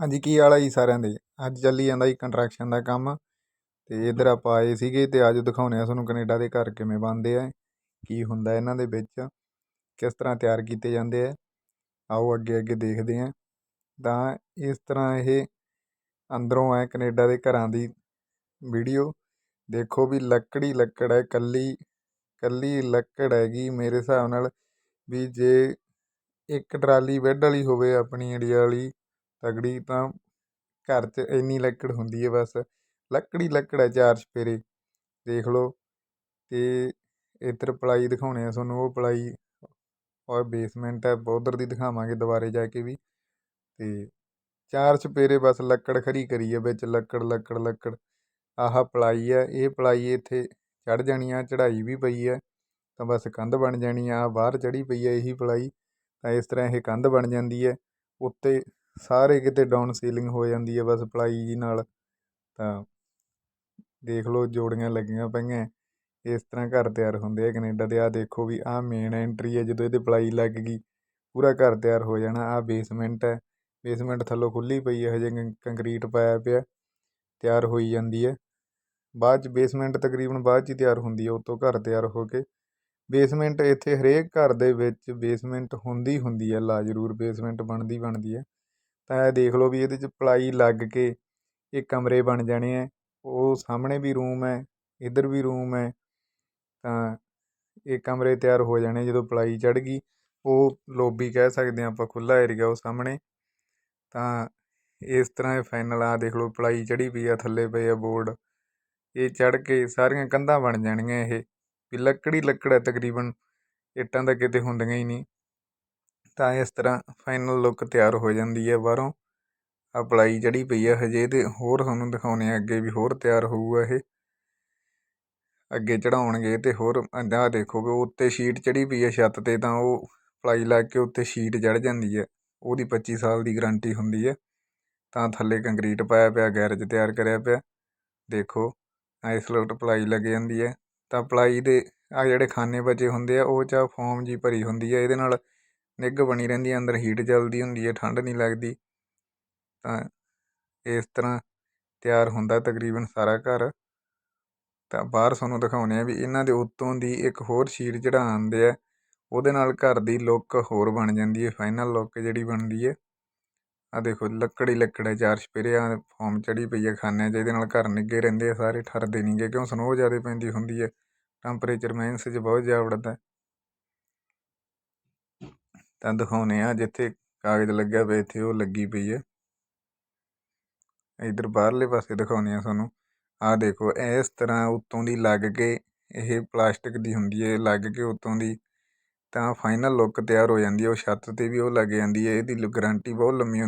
ਹਾਂਜੀ, ਕੀ ਹਾਲ ਹੈ ਜੀ ਸਾਰਿਆਂ ਦੇ? ਅੱਜ ਚੱਲੀ ਜਾਂਦਾ ਜੀ ਕੰਸਟਰਕਸ਼ਨ ਦਾ ਕੰਮ ਅਤੇ ਇੱਧਰ ਆਪਾਂ ਆਏ ਸੀਗੇ ਅਤੇ ਅੱਜ ਦਿਖਾਉਂਦੇ ਹਾਂ ਤੁਹਾਨੂੰ ਕੈਨੇਡਾ ਦੇ ਘਰ ਕਿਵੇਂ ਬਣਦੇ ਆ, ਕੀ ਹੁੰਦਾ ਇਹਨਾਂ ਦੇ ਵਿੱਚ, ਕਿਸ ਤਰ੍ਹਾਂ ਤਿਆਰ ਕੀਤੇ ਜਾਂਦੇ ਆ, ਆਓ ਅੱਗੇ ਅੱਗੇ ਦੇਖਦੇ ਹਾਂ। ਤਾਂ ਇਸ ਤਰ੍ਹਾਂ ਇਹ ਅੰਦਰੋਂ ਹੈ ਕੈਨੇਡਾ ਦੇ ਘਰਾਂ ਦੀ ਵੀਡੀਓ। ਦੇਖੋ ਵੀ ਲੱਕੜੀ ਲੱਕੜ ਹੈ ਇਕੱਲੀ ਇਕੱਲੀ ਲੱਕੜ ਹੈਗੀ ਮੇਰੇ ਹਿਸਾਬ ਨਾਲ ਵੀ ਜੇ ਇੱਕ ਟਰਾਲੀ ਬੈੱਡ ਵਾਲੀ ਹੋਵੇ ਆਪਣੀ ਇੰਡੀਆ ਵਾਲੀ ਤਗੜੀ ਤਾਂ ਘਰ 'ਚ ਇੰਨੀ ਲੱਕੜ ਹੁੰਦੀ ਹੈ ਬਸ। ਲੱਕੜੀ ਲੱਕੜ ਹੈ ਚਾਰ ਚੁਫੇਰੇ। ਦੇਖ ਲਓ ਅਤੇ ਇੱਧਰ ਪਲਾਈ ਦਿਖਾਉਣੇ ਆ ਤੁਹਾਨੂੰ, ਉਹ ਪਲਾਈ ਔਰ ਬੇਸਮੈਂਟ ਹੈ ਉਧਰ ਦੀ ਦਿਖਾਵਾਂਗੇ ਦੁਬਾਰੇ ਜਾ ਕੇ ਵੀ। ਅਤੇ ਚਾਰ ਚੁਫੇਰੇ ਬਸ ਲੱਕੜ ਖਰੀ ਕਰੀ ਹੈ ਵਿੱਚ, ਲੱਕੜ ਲੱਕੜ ਲੱਕੜ। ਆਹ ਪਲਾਈ ਹੈ, ਇਹ ਪਲਾਈ ਇੱਥੇ ਚੜ੍ਹ ਜਾਣੀ ਆ ਚੜਾਈ ਵੀ ਪਈ ਹੈ। ਤਾਂ ਬਸ ਕੰਧ ਬਣ ਜਾਣੀ ਆ ਬਾਹਰ ਚੜ੍ਹੀ ਪਈ ਹੈ ਇਹੀ ਪਲਾਈ। ਤਾਂ ਇਸ ਤਰ੍ਹਾਂ ਇਹ ਕੰਧ ਬਣ ਜਾਂਦੀ ਹੈ। ਉੱਤੇ ਸਾਰੇ ਕਿਤੇ ਡਾਊਨ ਸੀਲਿੰਗ ਹੋ ਜਾਂਦੀ ਹੈ ਬਸ ਪਲਾਈ ਜੀ ਨਾਲ। ਤਾਂ ਦੇਖ ਲਓ ਜੋੜੀਆਂ ਲੱਗੀਆਂ ਪਈਆਂ। ਇਸ ਤਰ੍ਹਾਂ ਘਰ ਤਿਆਰ ਹੁੰਦੇ ਆ ਕੈਨੇਡਾ ਦੇ। ਆਹ ਦੇਖੋ ਵੀ ਆਹ ਮੇਨ ਐਂਟਰੀ ਹੈ ਜਦੋਂ ਇਹਦੇ ਪਲਾਈ ਲੱਗ ਗਈ, ਪੂਰਾ ਘਰ ਤਿਆਰ ਹੋ ਜਾਣਾ। ਆਹ ਬੇਸਮੈਂਟ ਹੈ ਬੇਸਮੈਂਟ ਥੱਲੋਂ ਖੁੱਲ੍ਹੀ ਪਈ ਹੈ ਹਜੇ ਕੰਕਰੀਟ ਪਾਇਆ ਪਿਆ, ਤਿਆਰ ਹੋਈ ਜਾਂਦੀ ਹੈ ਬਾਅਦ 'ਚ ਬੇਸਮੈਂਟ ਤਕਰੀਬਨ ਬਾਅਦ 'ਚ ਹੀ ਤਿਆਰ ਹੁੰਦੀ ਹੈ ਉੱਤੋਂ ਘਰ ਤਿਆਰ ਹੋ ਕੇ। ਬੇਸਮੈਂਟ ਇੱਥੇ ਹਰੇਕ ਘਰ ਦੇ ਵਿੱਚ ਬੇਸਮੈਂਟ ਹੁੰਦੀ ਹੁੰਦੀ ਹੈ ਲਾ ਜ਼ਰੂਰ ਬੇਸਮੈਂਟ ਬਣਦੀ ਬਣਦੀ ਹੈ ਤਾਂ ਇਹ ਦੇਖ ਲਓ ਵੀ ਇਹਦੇ 'ਚ ਪਲਾਈ ਲੱਗ ਕੇ ਇਹ ਕਮਰੇ ਬਣ ਜਾਣੇ ਹੈ ਉਹ ਸਾਹਮਣੇ ਵੀ ਰੂਮ ਹੈ, ਇੱਧਰ ਵੀ ਰੂਮ ਹੈ। ਤਾਂ ਇਹ ਕਮਰੇ ਤਿਆਰ ਹੋ ਜਾਣੇ ਜਦੋਂ ਪਲਾਈ ਚੜ੍ਹ ਗਈ। ਉਹ ਲੋਬੀ ਕਹਿ ਸਕਦੇ ਹਾਂ ਆਪਾਂ ਖੁੱਲ੍ਹਾ ਏਰੀਆ ਉਹ ਸਾਹਮਣੇ। ਤਾਂ ਇਸ ਤਰ੍ਹਾਂ ਇਹ ਫਾਈਨਲ ਆ ਦੇਖ ਲਓ ਪਲਾਈ ਚੜ੍ਹੀ ਪਈ ਆ, ਥੱਲੇ ਪਏ ਆ ਬੋਰਡ। ਇਹ ਚੜ੍ਹ ਕੇ ਸਾਰੀਆਂ ਕੰਧਾਂ ਬਣ ਜਾਣੀਆਂ ਇਹ। ਵੀ ਲੱਕੜੀ ਲੱਕੜ ਹੈ ਤਕਰੀਬਨ, ਇੱਟਾਂ ਤਾਂ ਕਿਤੇ ਹੁੰਦੀਆਂ ਹੀ ਨਹੀਂ। ਤਾਂ ਇਸ ਤਰ੍ਹਾਂ ਫਾਈਨਲ ਲੁੱਕ ਤਿਆਰ ਹੋ ਜਾਂਦੀ ਹੈ। ਬਾਹਰੋਂ ਆਹ ਪਲਾਈ ਚੜ੍ਹੀ ਪਈ ਆ ਹਜੇ ਇਹਦੇ ਹੋਰ ਤੁਹਾਨੂੰ ਦਿਖਾਉਂਦੇ ਆ ਅੱਗੇ ਵੀ ਹੋਰ ਤਿਆਰ ਹੋਊਗਾ ਇਹ। ਅੱਗੇ ਚੜਾਉਣਗੇ ਤੇ ਹੋਰ ਆਹ ਦੇਖੋ ਵੀ ਉੱਤੇ ਸ਼ੀਟ ਚੜ੍ਹੀ ਪਈ ਹੈ ਛੱਤ 'ਤੇ ਤਾਂ ਉਹ ਪਲਾਈ ਲੱਗ ਕੇ ਉੱਤੇ ਸ਼ੀਟ ਚੜ੍ਹ ਜਾਂਦੀ ਹੈ। ਉਹਦੀ 25 ਸਾਲ ਦੀ ਗਾਰੰਟੀ ਹੁੰਦੀ ਹੈ। ਤਾਂ ਥੱਲੇ ਕੰਕਰੀਟ ਪਾਇਆ ਪਿਆ ਗੈਰੇਜ ਤਿਆਰ ਕਰਿਆ ਪਿਆ। ਦੇਖੋ ਇਸ ਲੋਟ ਪਲਾਈ ਲੱਗ ਜਾਂਦੀ ਹੈ। ਤਾਂ ਪਲਾਈ ਦੇ ਆ ਜਿਹੜੇ ਖਾਨੇ ਬਚੇ ਹੁੰਦੇ ਆ, ਉਹ 'ਚ ਫੋਮ ਜੀ ਭਰੀ ਹੁੰਦੀ ਹੈ। ਇਹਦੇ ਨਾਲ ਨਿੱਘ ਬਣੀ ਰਹਿੰਦੀ ਹੈ, ਅੰਦਰ ਹੀਟ ਚੱਲਦੀ ਹੁੰਦੀ ਹੈ ਠੰਡ ਨਹੀਂ ਲੱਗਦੀ। ਤਾਂ ਇਸ ਤਰ੍ਹਾਂ ਤਿਆਰ ਹੁੰਦਾ ਤਕਰੀਬਨ ਸਾਰਾ ਘਰ। ਤਾਂ ਬਾਹਰ ਤੁਹਾਨੂੰ ਦਿਖਾਉਂਦੇ ਆ ਵੀ ਇਹਨਾਂ ਦੇ ਉੱਤੋਂ ਦੀ ਇੱਕ ਹੋਰ ਸ਼ੀਟ ਚੜ੍ਹਾਉਂਦੇ ਆ। ਉਹਦੇ ਨਾਲ ਘਰ ਦੀ ਲੁੱਕ ਹੋਰ ਬਣ ਜਾਂਦੀ ਹੈ ਫਾਈਨਲ ਲੁੱਕ ਜਿਹੜੀ ਬਣਦੀ ਹੈ। ਆ ਦੇਖੋ, ਲੱਕੜੀ ਲੱਕੜ ਹੈ ਚਾਰ ਚੁਫੇਰੇ ਆ ਫੋਮ ਚੜੀ ਪਈ ਹੈ ਖਾਨਿਆਂ 'ਚ, ਇਹਦੇ ਨਾਲ ਘਰ ਨਿੱਘੇ ਰਹਿੰਦੇ ਆ, ਸਾਰੇ ਠਰਦੇ ਨਹੀਂਗੇ ਕਿਉਂ ਸਨੋਹ ਜ਼ਿਆਦਾ ਪੈਂਦੀ ਹੁੰਦੀ ਹੈ। ਟੈਂਪਰੇਚਰ ਮਾਈਨਸ 'ਚ ਬਹੁਤ ਜਾ ਵੜਦਾ ਤਾਂ ਦਿਖਾਉਂਦੇ ਹਾਂ, ਜਿੱਥੇ ਕਾਗਜ਼ ਲੱਗਿਆ ਪਿਆ, ਇੱਥੇ ਉਹ ਲੱਗੀ ਪਈ ਹੈ। ਇੱਧਰ ਬਾਹਰਲੇ ਪਾਸੇ ਦਿਖਾਉਂਦੇ ਹਾਂ ਤੁਹਾਨੂੰ। ਆਹ ਦੇਖੋ, ਇਸ ਤਰ੍ਹਾਂ ਉੱਤੋਂ ਦੀ ਲੱਗ ਕੇ ਇਹ ਪਲਾਸਟਿਕ ਦੀ ਹੁੰਦੀ ਹੈ ਲੱਗ ਕੇ ਉੱਤੋਂ ਦੀ ਤਾਂ ਫਾਈਨਲ ਲੁੱਕ ਤਿਆਰ ਹੋ ਜਾਂਦੀ ਹੈ। ਉਹ ਛੱਤ 'ਤੇ ਵੀ ਉਹ ਲੱਗ ਜਾਂਦੀ ਹੈ, ਇਹਦੀ ਗਾਰੰਟੀ ਬਹੁਤ ਲੰਮੀ ਹੁੰਦੀ